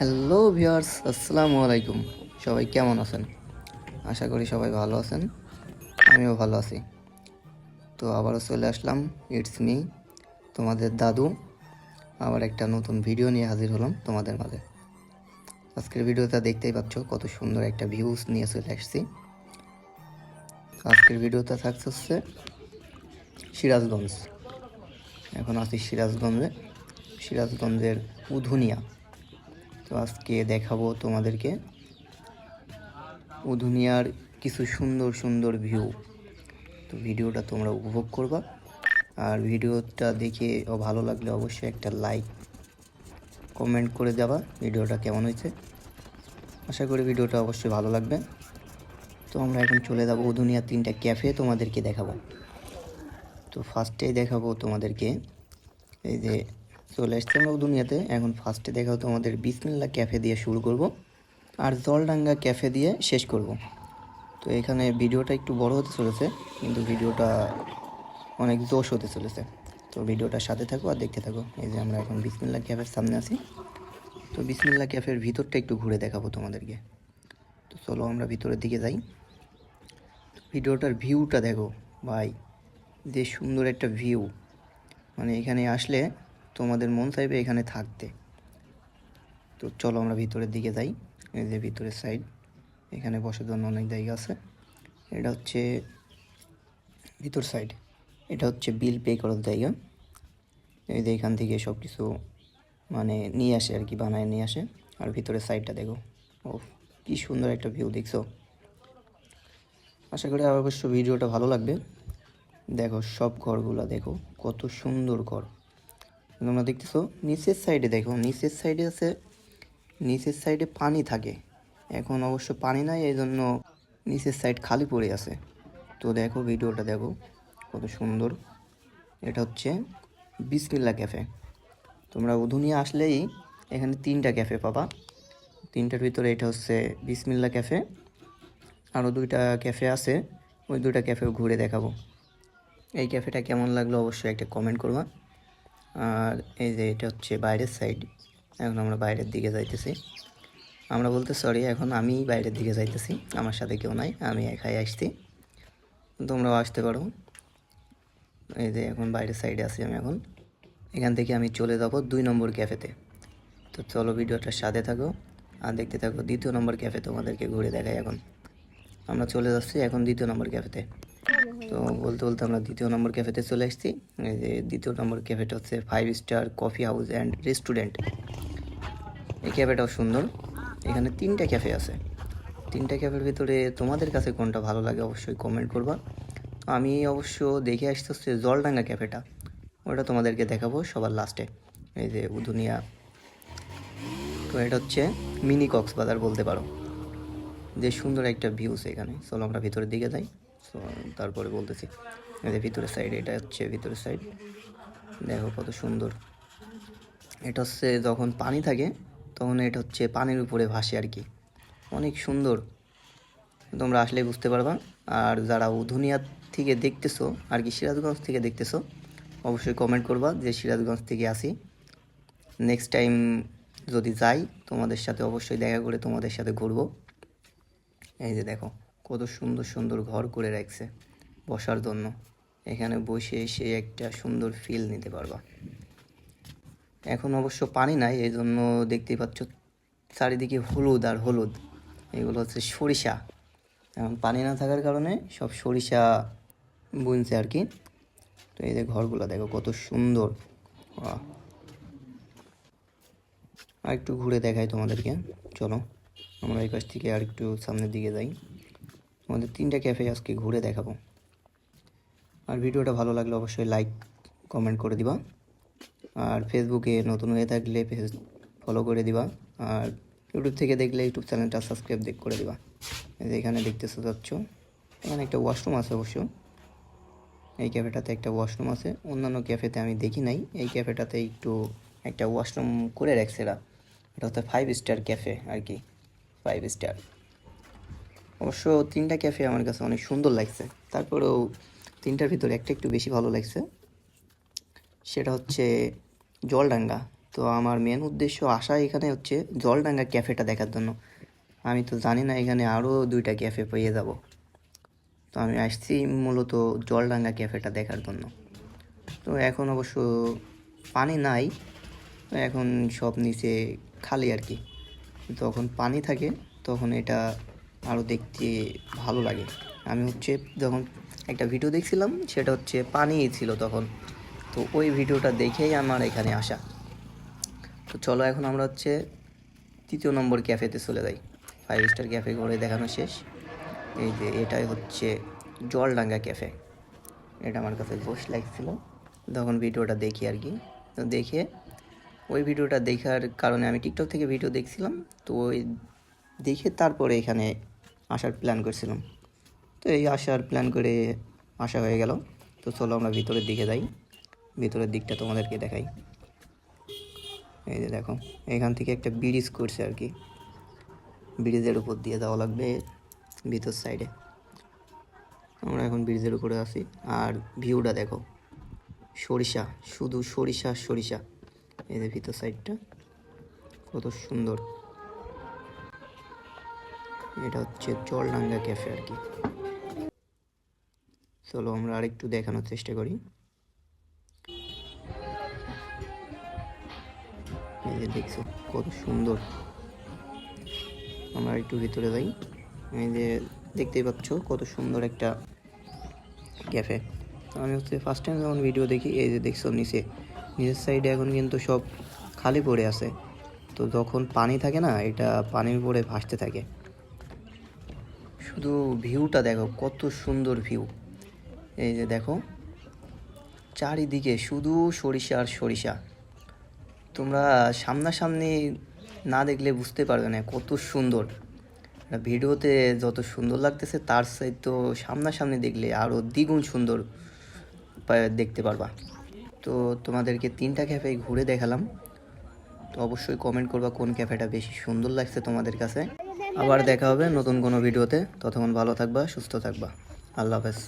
Hello viewers আসসালামু আলাইকুম সবাই কেমন আছেন? আশা করি সবাই ভালো আছেন। আমিও ভালো আছি। তো আবারও চলে আসলাম ইটস মি তোমাদের দাদু। আবার একটা নতুন ভিডিও নিয়ে হাজির হলাম তোমাদের মাঝে। আজকের ভিডিওটা দেখতেই পাচ্ছ, কত সুন্দর একটা ভিউজ নিয়ে চলে আসছি। আজকের ভিডিওটা থাকছে হচ্ছে সিরাজগঞ্জ। এখন আছি সিরাজগঞ্জে। সিরাজগঞ্জের উধুনিয়া। তো আজকে দেখাবো তোমাদেরকে উধুনিয়ার কিছু সুন্দর সুন্দর ভিউ তো ভিডিওটা তোমরা উপভোগ করবা। আর ভিডিওটা দেখে ভালো লাগলে অবশ্যই একটা লাইক কমেন্ট করে যাবা ভিডিওটা কেমন হয়েছে। আশা করি ভিডিওটা অবশ্যই ভালো লাগবে। তো আমরা এখন চলে যাব উধুনিয়ার তিনটা ক্যাফে তোমাদেরকে দেখাবো। তো ফার্স্টেই দেখাবো তোমাদেরকে এই যে চলে আসছে আমরা দুনিয়াতে। এখন ফার্স্টে দেখাবো তোমাদের বিসমিল্লা ক্যাফে দিয়ে শুরু করব আর জলডাঙ্গা ক্যাফে দিয়ে শেষ করব। তো এখানে ভিডিওটা একটু বড় হতে চলেছে, কিন্তু ভিডিওটা অনেক জোশ হতে চলেছে। তো ভিডিওটার সাথে থাকো আর দেখতে থাকো। এই যে আমরা এখন বিসমিল্লা ক্যাফের সামনে আছি। তো বিসমিল্লা ক্যাফের ভিতরটা একটু ঘুরে দেখাবো তোমাদেরকে। তো চলো আমরা ভিতরের দিকে যাই। ভিডিওটার ভিউটা দেখো, ভাই। যে সুন্দর একটা ভিউ মানে এখানে আসলে তোমাদের মন চাইবে এখানে থাকতে। তো চলো আমরা ভিতরের দিকে যাই। এই যে ভিতরের সাইড এখানে বসার জন্য অনেক জায়গা আছে। এটা হচ্ছে ভিতর সাইড এটা হচ্ছে বিল পে করার জায়গা। এই যে এখান থেকে সব কিছু মানে নিয়ে আসে আর কি, বানায় নিয়ে আসে। আর ভিতরের সাইডটা দেখো। ও কি সুন্দর একটা ভিউ দেখছ? আশা করি অবশ্য ভিডিওটা ভালো লাগবে। দেখো সব ঘরগুলো, দেখো, কত সুন্দর ঘর। তোমরা দেখতেছো, নিচের সাইডে দেখো, নিচের সাইডে আছে, নিচের সাইডে পানি থাকে। এখন অবশ্য পানি নাই এই জন্য নিচের সাইড খালি পড়ে আছে। তো দেখো, ভিডিওটা দেখো, কত সুন্দর। এটা হচ্ছে বিসমিল্লা ক্যাফে। তোমরা উধুনিয়া আসলেই এখানে তিনটা ক্যাফে পাবা। তিনটার ভিতরে এটা হচ্ছে বিসমিল্লা ক্যাফে আরও দুইটা ক্যাফে আছে, ওই দুইটা ক্যাফেও ঘুরে দেখাবো। এই ক্যাফেটা কেমন লাগল অবশ্যই একটা কমেন্ট করবা। আর এই যে এটা হচ্ছে বাইরের সাইড এখন আমরা বাইরের দিকে যাইতেছি। আমরা বলতে সরি এখন আমি বাইরের দিকে যাইতেছি, আমার সাথে কেউ নাই, আমি একাই আসছি। তোমরাও আসতে পারো। এই যে এখন বাইরের সাইডে আছি আমি এখন। এখান থেকে আমি চলে যাব দুই নম্বর ক্যাফেতে তো। চলো ভিডিওটার সাথে থাকো আর দেখতে থাকো দ্বিতীয় নম্বর ক্যাফে তোমাদেরকে ঘুরে দেখাই এখন। আমরা চলে যাচ্ছি এখন দ্বিতীয় নম্বর ক্যাফেতে তো বলতে বলতে আমরা দ্বিতীয় নম্বর ক্যাফেতে চলে এসেছি এই যে দ্বিতীয় নম্বর ক্যাফেটা হচ্ছে five star coffee house and restaurant এই ক্যাফেটাও সুন্দর। এখানে তিনটা ক্যাফে আছে। তিনটা ক্যাফের ভিতরে তোমাদের কাছে কোনটা ভালো লাগে অবশ্যই কমেন্ট করবা। আমি অবশ্য দেখে আসতে হচ্ছে জলডাঙ্গা ক্যাফেটা। ওটা তোমাদেরকে দেখাবো সবার লাস্টে এই যে উধুনিয়া তো এটা হচ্ছে মিনি কক্সবাজার বলতে পারো। যে সুন্দর একটা ভিউস এখানে। চলো আমরা ভিতরের দিকে যাই। তারপরে বলতেছি যে ভিতরের সাইড এটা হচ্ছে ভিতরের সাইড দেখো কত সুন্দর। এটা হচ্ছে যখন পানি থাকে, তখন এটা হচ্ছে পানির উপরে ভাসে আর কি। অনেক সুন্দর। তোমরা আসলে বুঝতে পারবা। আর যারা উধুনিয়া থেকে দেখতেছো, আর কি সিরাজগঞ্জ থেকে দেখতেছো, অবশ্যই কমেন্ট করবা যে সিরাজগঞ্জ থেকে আসি। নেক্সট টাইম যদি যাই, তোমাদের সাথে অবশ্যই দেখা করে তোমাদের সাথে ঘুরবো। এই যে দেখো। কত সুন্দর সুন্দর ঘর করে রাখছে বসার জন্য। এখানে বসে এসে একটা সুন্দর ফিল নিতে পারবা। এখন অবশ্য পানি নাই এই জন্য দেখতেই পাচ্ছ চারিদিকে হলুদ আর হলুদ। এগুলো হচ্ছে সরিষা। এখন পানি না থাকার কারণে সব সরিষা বুনছে আর কি। তো এই যে ঘরগুলো দেখো কত সুন্দর। আর একটু ঘুরে দেখাই তোমাদেরকে। চলো, আমরা এই কাছ থেকে আর একটু সামনের দিকে যাই। আমাদের তিনটা ক্যাফে আজকে ঘুরে দেখাবো। আর ভিডিওটা ভালো লাগলে অবশ্যই লাইক কমেন্ট করে দিবা। আর ফেসবুকে নতুন হয়ে থাকলে ফলো করে দিবা। আর ইউটিউব থেকে দেখলে ইউটিউব চ্যানেলটা সাবস্ক্রাইব দেখ করে দিবা। এখানে দেখতেছো যাচ্ছ, এখানে একটা ওয়াশরুম আছে অবশ্য। এই ক্যাফেটাতে একটা ওয়াশরুম আছে। অন্যান্য ক্যাফেতে আমি দেখি নাই। এই ক্যাফেটাতে একটু একটা ওয়াশরুম করে রাখছে এরা। এটা হচ্ছে ফাইভ স্টার ক্যাফে আর কি। ফাইভ স্টার অবশ্য তিনটা ক্যাফে আমার কাছে অনেক সুন্দর লাগছে। তারপরেও তিনটার ভিতরে একটা একটু বেশি ভালো লাগছে। সেটা হচ্ছে জলডাঙ্গা। তো আমার মেন উদ্দেশ্য আসা এখানে হচ্ছে জলডাঙ্গা ক্যাফেটা দেখার জন্য। আমি তো জানি না এখানে আরও দুইটা ক্যাফে পেয়ে যাব। তো আমি আসছি মূলত জলডাঙ্গা ক্যাফেটা দেখার জন্য। তো এখন অবশ্য পানি নাই। এখন সব নিচে খালি আর কি। যখন পানি থাকে, তখন এটা আরও দেখতে ভালো লাগে। আমি হচ্ছে যখন একটা ভিডিও দেখছিলাম, সেটা হচ্ছে পানিই ছিল তখন। তো ওই ভিডিওটা দেখেই আমার এখানে আসা। তো চলো এখন আমরা হচ্ছে তৃতীয় নম্বর ক্যাফেতে চলে যাই। ফাইভ স্টার ক্যাফে ঘুরে দেখানো শেষ। এই যে এটাই হচ্ছে জলডাঙ্গা ক্যাফে এটা আমার কাছে ঘোষ লাগছিল। তখন ভিডিওটা দেখি আর কি। তো দেখে ওই ভিডিওটা দেখার কারণে আমি টিকটক থেকে ভিডিও দেখছিলাম। তো ওই দেখে তারপরে এখানে আসার প্ল্যান করছিলাম। তো এই আসার প্ল্যান করে আসা হয়ে গেল। তো চলো আমরা ভিতরের দিকে যাই। ভিতরের দিকটা তোমাদেরকে দেখাই। এই যে দেখো, এখান থেকে একটা ব্রিজ করছে আর কি। ব্রিজের উপর দিয়ে যাওয়া লাগবে ভিতর সাইডে আমরা এখন ব্রিজের উপরে আছি। আর ভিউটা দেখো, সরিষা, শুধু সরিষা সরিষা। এই যে ভিতর সাইডটা কত সুন্দর। এটা হচ্ছে জলডাঙ্গা ক্যাফে আর কি। চলো আমরা আরেকটু দেখানোর চেষ্টা করি। এই যে দেখছ, কত সুন্দর। আমরা একটু ভিতরে যাই। এই যে দেখতেই পাচ্ছ, কত সুন্দর একটা ক্যাফে। আমি হচ্ছে ফার্স্ট টাইম যখন ভিডিও দেখি, এই যে দেখছ নিচে। নিচের সাইডে এখন কিন্তু সব খালি পড়ে আছে। তো যখন পানি থাকে না, এটা পানির উপরে ভাসতে থাকে। শুধু ভিউটা দেখো, কত সুন্দর ভিউ। এই যে দেখো, চারিদিকে শুধু সরিষা আর সরিষা। তোমরা সামনাসামনি না দেখলে বুঝতে পারবে না কত সুন্দর। ভিডিওতে যত সুন্দর লাগতেছে, তার সাইড তো সামনাসামনি দেখলে আরও দ্বিগুণ সুন্দর দেখতে পারবা। তো তোমাদেরকে তিনটা ক্যাফে ঘুরে দেখালাম। তো অবশ্যই কমেন্ট করবা কোন ক্যাফেটা বেশি সুন্দর লাগছে তোমাদের কাছে। আবার দেখা হবে নতুন কোনো ভিডিওতে। ততক্ষণ ভালো থাকবা সুস্থ থাকবা। আল্লাহ হাফেজ।